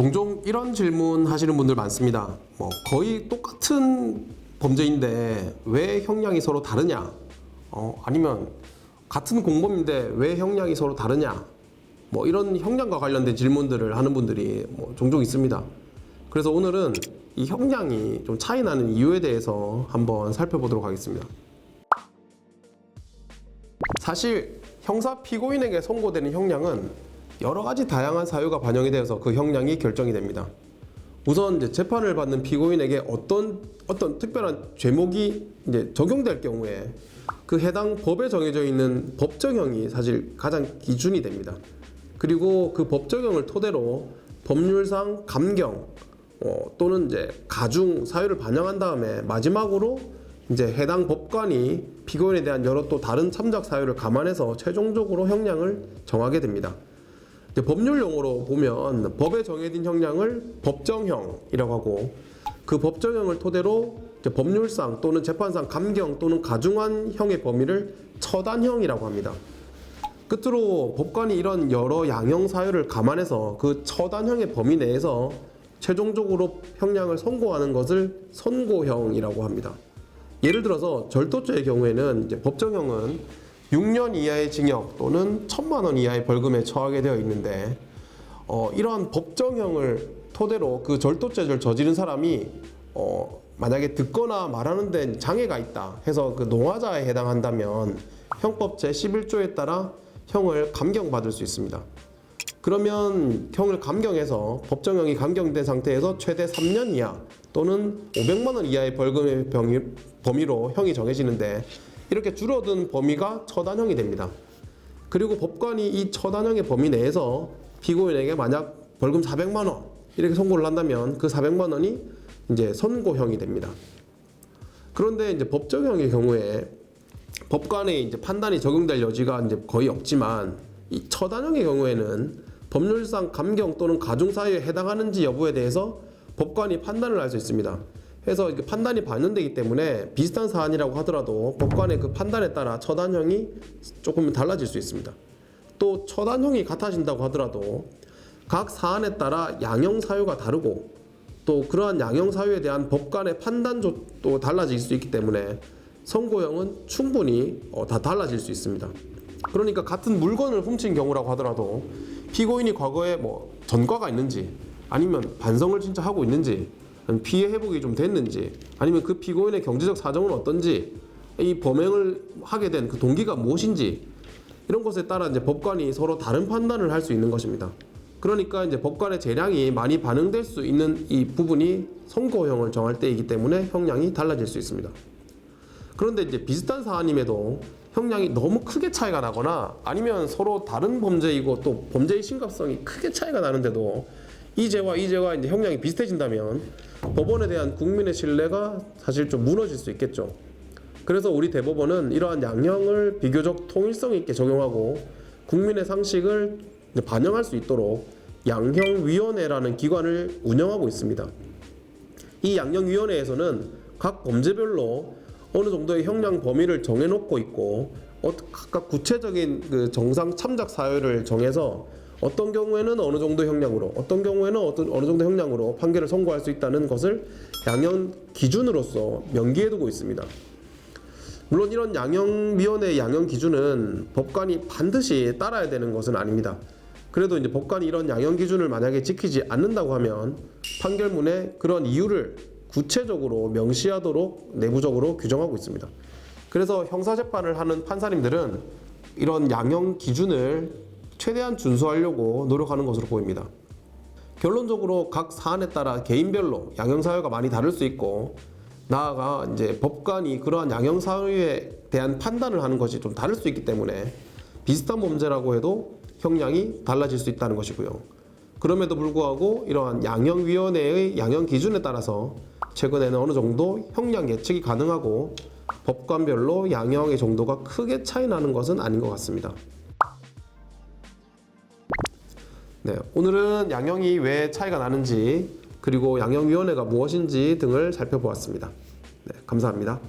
종종 이런 질문 하시는 분들 많습니다. 뭐 거의 똑같은 범죄인데 왜 형량이 서로 다르냐? 어, 아니면 같은 공범인데 왜 형량이 서로 다르냐? 뭐 이런 형량과 관련된 질문들을 하는 분들이 뭐 종종 있습니다. 그래서 오늘은 이 형량이 좀 차이 나는 이유에 대해서 한번 살펴보도록 하겠습니다. 사실 형사 피고인에게 선고되는 형량은 여러 가지 다양한 사유가 반영이 되어서 그 형량이 결정이 됩니다. 우선 재판을 받는 피고인에게 어떤 어떤 특별한 죄목이 이제 적용될 경우에 그 해당 법에 정해져 있는 법정형이 사실 가장 기준이 됩니다. 그리고 그 법정형을 토대로 법률상 감경 어, 또는 이제 가중 사유를 반영한 다음에 마지막으로 이제 해당 법관이 피고인에 대한 여러 또 다른 참작 사유를 감안해서 최종적으로 형량을 정하게 됩니다. 법률 용어로 보면 법에 정해진 형량을 법정형이라고 하고 그 법정형을 토대로 법률상 또는 재판상 감경 또는 가중한 형의 범위를 처단형이라고 합니다. 끝으로 법관이 이런 여러 양형 사유를 감안해서 그 처단형의 범위 내에서 최종적으로 형량을 선고하는 것을 선고형이라고 합니다. 예를 들어서 절도죄의 경우에는 법정형은 6년 이하의 징역 또는 1천만 원 이하의 벌금에 처하게 되어 있는데 어, 이러한 법정형을 토대로 그 절도죄를 저지른 사람이 어, 만약에 듣거나 말하는 데 장애가 있다 해서 그 노화자에 해당한다면 형법 제11조에 따라 형을 감경받을 수 있습니다. 그러면 형을 감경해서 법정형이 감경된 상태에서 최대 3년 이하 또는 500만 원 이하의 벌금의 범위로 형이 정해지는데 이렇게 줄어든 범위가 처단형이 됩니다. 그리고 법관이 이 처단형의 범위 내에서 피고인에게 만약 벌금 400만 원 이렇게 선고를 한다면 그 400만 원이 이제 선고형이 됩니다. 그런데 이제 법정형의 경우에 법관의 이제 판단이 적용될 여지가 이제 거의 없지만 이 처단형의 경우에는 법률상 감경 또는 가중 사유에 해당하는지 여부에 대해서 법관이 판단을 할 수 있습니다. 해서 판단이 반영되기 때문에 비슷한 사안이라고 하더라도 법관의 그 판단에 따라 처단형이 조금 달라질 수 있습니다. 또 처단형이 같아진다고 하더라도 각 사안에 따라 양형 사유가 다르고 또 그러한 양형 사유에 대한 법관의 판단도 달라질 수 있기 때문에 선고형은 충분히 어, 다 달라질 수 있습니다. 그러니까 같은 물건을 훔친 경우라고 하더라도 피고인이 과거에 뭐 전과가 있는지 아니면 반성을 진짜 하고 있는지 피해 회복이 좀 됐는지 아니면 그 피고인의 경제적 사정은 어떤지 이 범행을 하게 된 그 동기가 무엇인지 이런 것에 따라 이제 법관이 서로 다른 판단을 할 수 있는 것입니다. 그러니까 이제 법관의 재량이 많이 반영될 수 있는 이 부분이 선고형을 정할 때이기 때문에 형량이 달라질 수 있습니다. 그런데 이제 비슷한 사안임에도 형량이 너무 크게 차이가 나거나 아니면 서로 다른 범죄이고 또 범죄의 심각성이 크게 차이가 나는데도 이 죄와 이 죄가 이제 형량이 비슷해진다면 법원에 대한 국민의 신뢰가 사실 좀 무너질 수 있겠죠. 그래서 우리 대법원은 이러한 양형을 비교적 통일성 있게 적용하고 국민의 상식을 반영할 수 있도록 양형위원회라는 기관을 운영하고 있습니다. 이 양형위원회에서는 각 범죄별로 어느 정도의 형량 범위를 정해놓고 있고 어, 각각 구체적인 그 정상 참작 사유를 정해서 어떤 경우에는 어느 정도 형량으로 어떤 경우에는 어떤 어느 정도 형량으로 판결을 선고할 수 있다는 것을 양형 기준으로서 명기해두고 있습니다. 물론 이런 양형위원회의 양형 기준은 법관이 반드시 따라야 되는 것은 아닙니다. 그래도 이제 법관이 이런 양형 기준을 만약에 지키지 않는다고 하면 판결문에 그런 이유를 구체적으로 명시하도록 내부적으로 규정하고 있습니다. 그래서 형사재판을 하는 판사님들은 이런 양형 기준을 최대한 준수하려고 노력하는 것으로 보입니다. 결론적으로 각 사안에 따라 개인별로 양형 사유가 많이 다를 수 있고 나아가 이제 법관이 그러한 양형 사유에 대한 판단을 하는 것이 좀 다를 수 있기 때문에 비슷한 범죄라고 해도 형량이 달라질 수 있다는 것이고요. 그럼에도 불구하고 이러한 양형위원회의 양형 기준에 따라서 최근에는 어느 정도 형량 예측이 가능하고 법관별로 양형의 정도가 크게 차이 나는 것은 아닌 것 같습니다. 네, 오늘은 양형이 왜 차이가 나는지 그리고 양형위원회가 무엇인지 등을 살펴보았습니다. 네, 감사합니다.